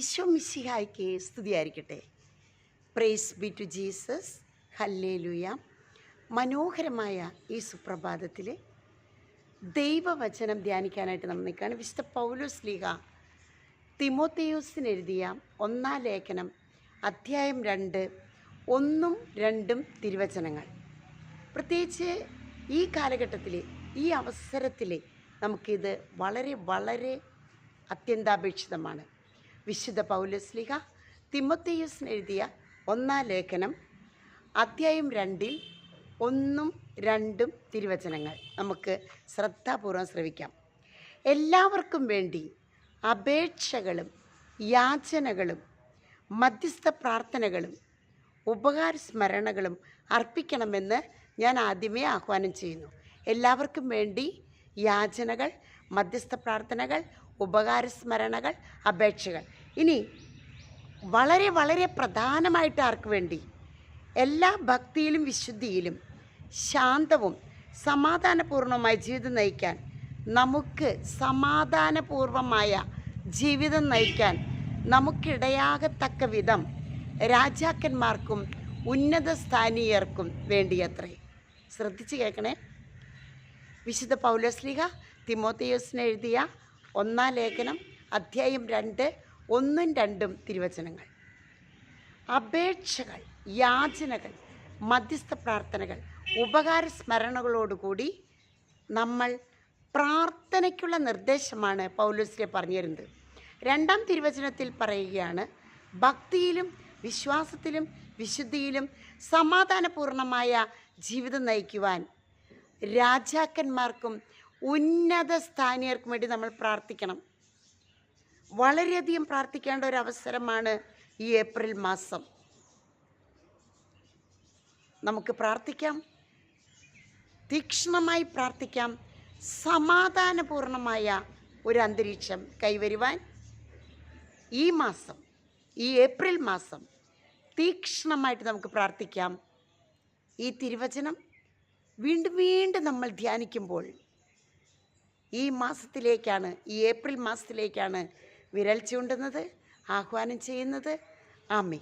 ഈശോ മിസ്സിഹായ്ക്ക് സ്തുതിയായിരിക്കട്ടെ. Praise be to Jesus hallelujah മനോഹരമായ ഈ സുപ്രഭാതത്തിൽ ദൈവവചനം ധ്യാനിക്കാനായിട്ട് നമ്മൾ നിൽക്കുകയാണ്. വിശുദ്ധ പൗലോസ് ലീഹ തിമോത്തേയൂസിന് എഴുതിയ ഒന്നാം ലേഖനം അധ്യായം രണ്ട് ഒന്നും രണ്ടും തിരുവചനങ്ങൾ. പ്രത്യേകിച്ച് ഈ കാലഘട്ടത്തിൽ ഈ അവസരത്തിൽ നമുക്കിത് വളരെ വളരെ അത്യന്താപേക്ഷിതമാണ്. വിശുദ്ധ പൗലസ്ലിഹ തിമൊത്തേയൂസിന് എഴുതിയ ഒന്നാം ലേഖനം അധ്യായം രണ്ടിൽ ഒന്നും രണ്ടും തിരുവചനങ്ങൾ. നമുക്ക് ശ്രദ്ധാപൂർവം ശ്രവിക്കാം. എല്ലാവർക്കും വേണ്ടി അപേക്ഷകളും യാചനകളും മധ്യസ്ഥ പ്രാർത്ഥനകളും ഉപകാര സ്മരണകളും അർപ്പിക്കണമെന്ന് ഞാൻ ആദ്യമേ ആഹ്വാനം ചെയ്യുന്നു. എല്ലാവർക്കും വേണ്ടി യാചനകൾ മധ്യസ്ഥ പ്രാർത്ഥനകൾ ഉപകാര സ്മരണകൾ അപേക്ഷകൾ. ഇനി വളരെ വളരെ പ്രധാനമായിട്ട് ആർക്ക് വേണ്ടി? എല്ലാ ഭക്തിയിലും വിശുദ്ധിയിലും ശാന്തവും സമാധാനപൂർണമായ ജീവിതം നയിക്കാൻ നമുക്ക് സമാധാനപൂർവമായ ജീവിതം നയിക്കാൻ നമുക്കിടയാകത്തക്ക വിധം രാജാക്കന്മാർക്കും ഉന്നത സ്ഥാനീയർക്കും വേണ്ടിയത്രേ. ശ്രദ്ധിച്ച് കേൾക്കണേ. വിശുദ്ധ പൗലോസ്ലിഹ തിമോത്തയോസിന് എഴുതിയ ഒന്നാം ലേഖനം അധ്യായം രണ്ട് ഒന്നും രണ്ടും തിരുവചനങ്ങൾ. അപേക്ഷകൾ യാചനകൾ മധ്യസ്ഥ പ്രാർത്ഥനകൾ ഉപകാര സ്മരണകളോടുകൂടി നമ്മൾ പ്രാർത്ഥനയ്ക്കുള്ള നിർദ്ദേശമാണ് പൗലോസിലെ പറഞ്ഞു തരുന്നത്. രണ്ടാം തിരുവചനത്തിൽ പറയുകയാണ് ഭക്തിയിലും വിശ്വാസത്തിലും വിശുദ്ധിയിലും സമാധാനപൂർണമായ ജീവിതം നയിക്കുവാൻ രാജാക്കന്മാർക്കും ഉന്നത സ്ഥാനീയർക്കും വേണ്ടി നമ്മൾ പ്രാർത്ഥിക്കണം. വളരെയധികം പ്രാർത്ഥിക്കേണ്ട ഒരു അവസരമാണ് ഈ ഏപ്രിൽ മാസം. നമുക്ക് പ്രാർത്ഥിക്കാം. തീക്ഷ്ണമായി പ്രാർത്ഥിക്കാം. സമാധാനപൂർണമായ ഒരു അന്തരീക്ഷം കൈവരുവാൻ ഈ മാസം ഈ ഏപ്രിൽ മാസം തീക്ഷ്ണമായിട്ട് നമുക്ക് പ്രാർത്ഥിക്കാം. ഈ തിരുവചനം വീണ്ടും വീണ്ടും നമ്മൾ ധ്യാനിക്കുമ്പോൾ ഈ മാസത്തിലേക്കാണ് ഈ ഏപ്രിൽ മാസത്തിലേക്കാണ് വിരൽ ചൂണ്ടുന്നത് ആഹ്വാനം ചെയ്യുന്നത്. ആമേ